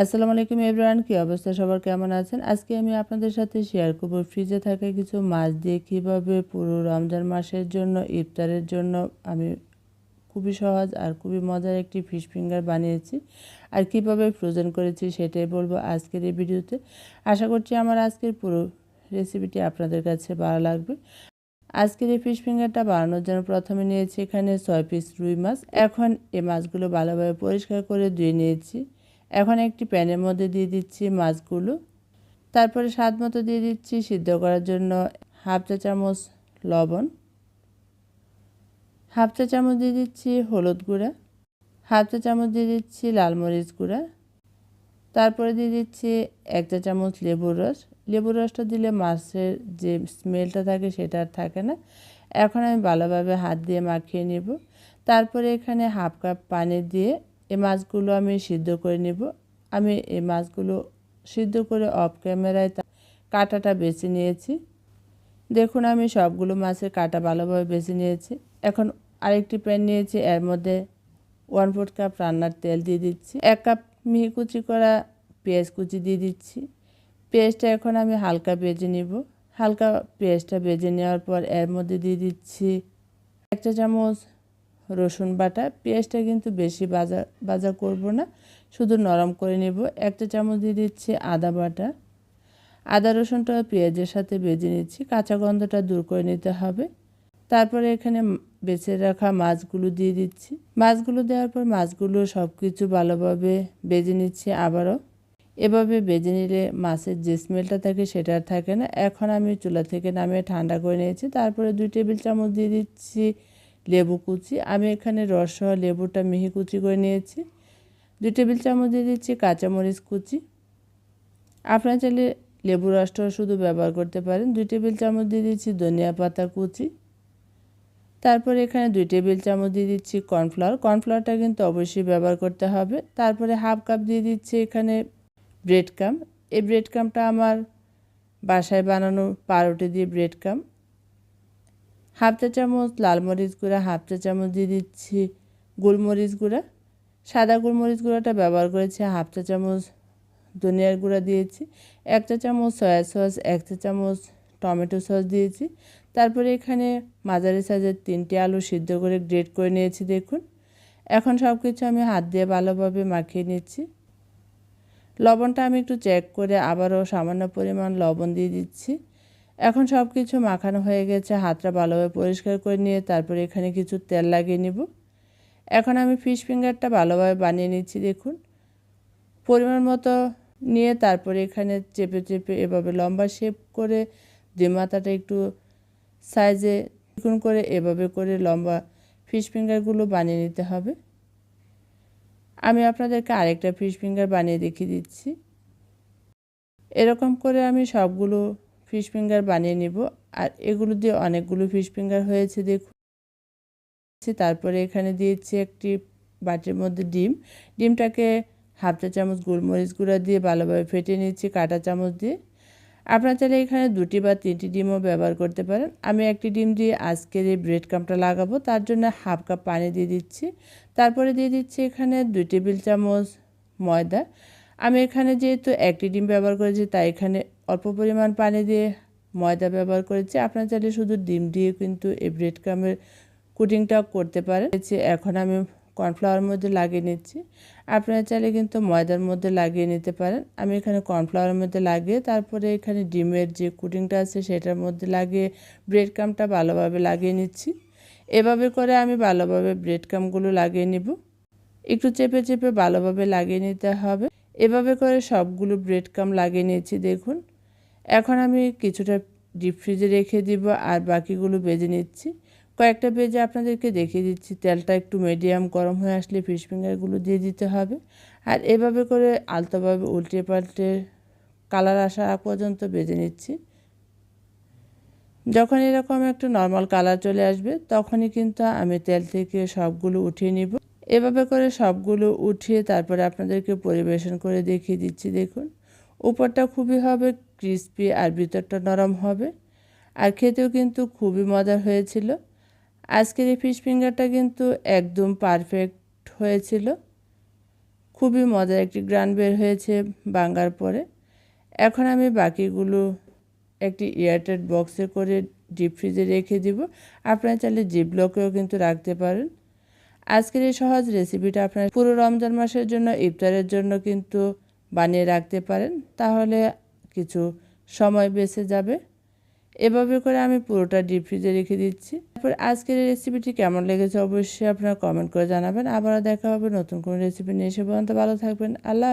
আসসালামু আলাইকুম এভরিওয়ান, কী অবস্থা? সবার কেমন আছেন? আজকে আমি আপনাদের সাথে শেয়ার করব। ফ্রিজে থাকা কিছু মাছ দিয়ে কীভাবে পুরো রমজান মাসের জন্য, ইফতারের জন্য আমি খুবই সহজ আর খুবই মজার একটি ফিশ ফিঙ্গার বানিয়েছি আর কীভাবে ফ্রোজেন করেছি সেটাই বলব আজকের এই ভিডিওতে। আশা করছি আমার আজকের পুরো রেসিপিটি আপনাদের কাছে ভালো লাগবে। আজকের এই ফিশ ফিঙ্গারটা বানানোর জন্য প্রথমে নিয়েছি এখানে ছয় পিস রুই মাছ। এখন এই মাছগুলো ভালোভাবে পরিষ্কার করে ধুয়ে নিয়েছি। এখন একটি প্যানের মধ্যে দিয়ে দিচ্ছি মাছগুলো। তারপরে স্বাদ মতো দিয়ে দিচ্ছি সিদ্ধ করার জন্য হাফ চা চামচ লবণ। হাফ চা চামচ দিয়ে দিচ্ছি হলুদ গুঁড়া। হাফ চা চামচ দিয়ে দিচ্ছি লাল মরিচ গুঁড়া। তারপরে দিয়ে দিচ্ছি এক চা চামচ লেবুর রস। লেবুর রসটা দিলে মাছের যে স্মেলটা থাকে সেটা আর থাকে না। এখন আমি ভালোভাবে হাত দিয়ে মাখিয়ে নেব। তারপরে এখানে হাফ কাপ পানি দিয়ে এই মাছগুলো আমি সিদ্ধ করে নেব। আমি এই মাছগুলো সিদ্ধ করে অফ ক্যামেরায় কাটাটা বেছে নিয়েছি। দেখুন, আমি সবগুলো মাছের কাটা ভালোভাবে বেছে নিয়েছি। এখন আরেকটি প্যান নিয়েছি, এর মধ্যে ওয়ান ফোর্থ কাপ রান্নার তেল দিয়ে দিচ্ছি। এক কাপ মিহি কুচি করা পেঁয়াজ কুচি দিয়ে দিচ্ছি। পেঁয়াজটা এখন আমি হালকা বেজে নিব। হালকা পেঁয়াজটা বেজে নেওয়ার পর এর মধ্যে দিয়ে দিচ্ছি একটা চামচ রসুন বাটা, পেঁয়াজটা কিন্তু বেশি বাজা বাজা করব না, শুধু নরম করে নেব। একটা চামচ দিয়ে দিচ্ছি আদা বাটা। আদা, রসুনটা পেঁয়াজের সাথে বেজে নিচ্ছি, কাঁচা গন্ধটা দূর করে নিতে হবে। তারপরে এখানে বেছে রাখা মাছগুলো দিয়ে দিচ্ছি। মাছগুলো দেওয়ার পর মাছগুলো সব কিছু ভালোভাবে বেজে নিচ্ছি আবারও। এভাবে বেজে নিলে মাছের যে স্মেলটা থাকে সেটা আর থাকে না। এখন আমি চুলা থেকে নামিয়ে ঠান্ডা করে নিয়েছি। তারপরে দুই টেবিল চামচ দিয়ে দিচ্ছি লেবু কুচি। আমি এখানে রস লেবুটা মিহি কুচি করে নিয়েছি। দুই টেবিল চামচ দিয়ে দিচ্ছি কাঁচামরিচ কুচি। আপনারা চাইলে লেবু রসটাও শুধু ব্যবহার করতে পারেন। দুই টেবিল চামচ দিয়ে দিচ্ছি ধনিয়া পাতা কুচি। তারপরে এখানে দুই টেবিল চামচ দিয়ে দিচ্ছি কর্নফ্লাওয়ার। কর্নফ্লাওয়ারটা কিন্তু অবশ্যই ব্যবহার করতে হবে। তারপরে হাফ কাপ দিয়ে দিচ্ছি এখানে ব্রেড কাম এই ব্রেড কামটা আমার বাসায় বানানো পাউরুটি দিয়ে ব্রেড কাম হাফ চা চামচ, লাল মরিচ গুঁড়া, হাফ চা চামচ দিয়ে দিচ্ছি গোলমরিচ গুঁড়া। সাদা গোলমরিচ গুঁড়াটা ব্যবহার করেছি, হাফ চা চামচ ধনিয়ার গুঁড়া দিয়েছি, এক চা চামচ সয়া সস, এক চা চামচ টমেটো সস দিয়েছি। তারপরে এখানে মাঝারি সাইজের তিনটে আলু সিদ্ধ করে গ্রেট করে নিয়েছি, দেখুন। এখন সব কিছু আমি হাত দিয়ে ভালোভাবে মাখিয়ে নিচ্ছি। লবণটা আমি একটু চেক করে আবারও সামান্য পরিমাণ লবণ দিয়ে দিচ্ছি। এখন সব কিছু মাখানো হয়ে গেছে, হাতটা ভালোভাবে পরিষ্কার করে নিয়ে তারপরে এখানে কিছু তেল লাগিয়ে নিব। এখন আমি ফিশ ফিঙ্গারটা ভালোভাবে বানিয়ে নিচ্ছি, দেখুন। পরিমাণ মতো নিয়ে তারপরে এখানে চেপে চেপে এভাবে লম্বা শেপ করে যে মাথাটা একটু সাইজে চিকুন করে এভাবে করে লম্বা ফিশ ফিঙ্গারগুলো বানিয়ে নিতে হবে। আমি আপনাদেরকে আরেকটা ফিশ ফিঙ্গার বানিয়ে দেখিয়ে দিচ্ছি। এরকম করে আমি সবগুলো ফিশ ফিঙ্গার বানিয়ে নিব। আর এগুলো দিয়ে অনেকগুলো ফিশ ফিঙ্গার হয়েছে, দেখুন। তারপরে এখানে দিয়েছি একটি বাটির মধ্যে ডিম। ডিমটাকে হাফ চা চামচ গোলমরিচ গুঁড়া দিয়ে ভালোভাবে ফেটে নিচ্ছি কাটা চামচ দিয়ে। আপনারা চাইলে এখানে দুটি বা তিনটি ডিমও ব্যবহার করতে পারেন। আমি একটি ডিম দিয়ে আজকের এই ব্রেড কামটা লাগাবো, তার জন্য হাফ কাপ পানি দিয়ে দিচ্ছি। তারপরে দিয়ে দিচ্ছি এখানে দুই টেবিল চামচ ময়দা। আমি এখানে যেহেতু একটি ডিম ব্যবহার করেছি, তাই এখানে অল্প পরিমাণ পানি দিয়ে ময়দা ব্যবহার করেছি। আপনার চাইলে শুধু ডিম দিয়ে কিন্তু এই ব্রেড ক্রামের কুটিংটা করতে পারেন। এখন আমি কর্নফ্লাওয়ার মধ্যে লাগিয়ে নিচ্ছি। আপনারা চাইলে কিন্তু ময়দার মধ্যে লাগিয়ে নিতে পারেন। আমি এখানে কর্নফ্লাওয়ারের মধ্যে লাগিয়ে, তারপরে এখানে ডিমের যে কুটিংটা আছে সেটার মধ্যে লাগিয়ে ব্রেড ক্রামটা ভালোভাবে লাগিয়ে নিচ্ছি। এভাবে করে আমি ভালোভাবে ব্রেড ক্রামগুলো লাগিয়ে নিব। একটু চেপে চেপে ভালোভাবে লাগিয়ে নিতে হবে। এভাবে করে সবগুলো ব্রেড কাম লাগিয়ে নিয়েছি, দেখুন। এখন আমি কিছুটা ডিপ ফ্রিজে রেখে দিব আর বাকিগুলো বেজে নিচ্ছি। কয়েকটা বেজে আপনাদেরকে দেখিয়ে দিচ্ছি, তেলটা একটু মিডিয়াম গরম হয়ে আসলে ফিশ ফিঙ্গারগুলো দিয়ে দিতে হবে। আর এভাবে করে আলতোভাবে উল্টে পাল্টে কালার আসা পর্যন্ত বেজে নিচ্ছি। যখন এরকম একটা নর্মাল কালার চলে আসবে, তখনই কিন্তু আমি তেল থেকে সবগুলো উঠিয়ে নিব। এভাবে করে সবগুলো উঠিয়ে তারপরে আপনাদেরকে পরিবেশন করে দেখিয়ে দিচ্ছি, দেখুন। উপরটা খুবই হবে ক্রিস্পি আর ভিতরটা নরম হবে। আর খেতেও কিন্তু খুবই মজার হয়েছিল। আজকের এই ফিশ ফিঙ্গারটা কিন্তু একদম পারফেক্ট হয়েছিল। খুবই মজার একটি গ্রান বের হয়েছে বাঙ্গার পরে। এখন আমি বাকিগুলো একটি এয়ারটাইট বক্সে করে ডিপ ফ্রিজে রেখে দিব। আপনারা চাইলে জিপ ব্লকেও কিন্তু রাখতে পারেন। আজকের এই সহজ রেসিপিটা আপনার পুরো রমজান মাসের জন্য, ইফতারের জন্য কিন্তু বানিয়ে রাখতে পারেন। তাহলে কিছু সময় বেঁচে যাবে। এভাবে করে আমি পুরোটা ডিপ ফ্রিজে রেখে দিচ্ছি। তারপর আজকের এই রেসিপিটি কেমন লেগেছে অবশ্যই আপনারা কমেন্ট করে জানাবেন। আবারও দেখা হবে নতুন কোনো রেসিপি নিয়ে। এসে পর্যন্ত ভালো থাকবেন। আল্লাহ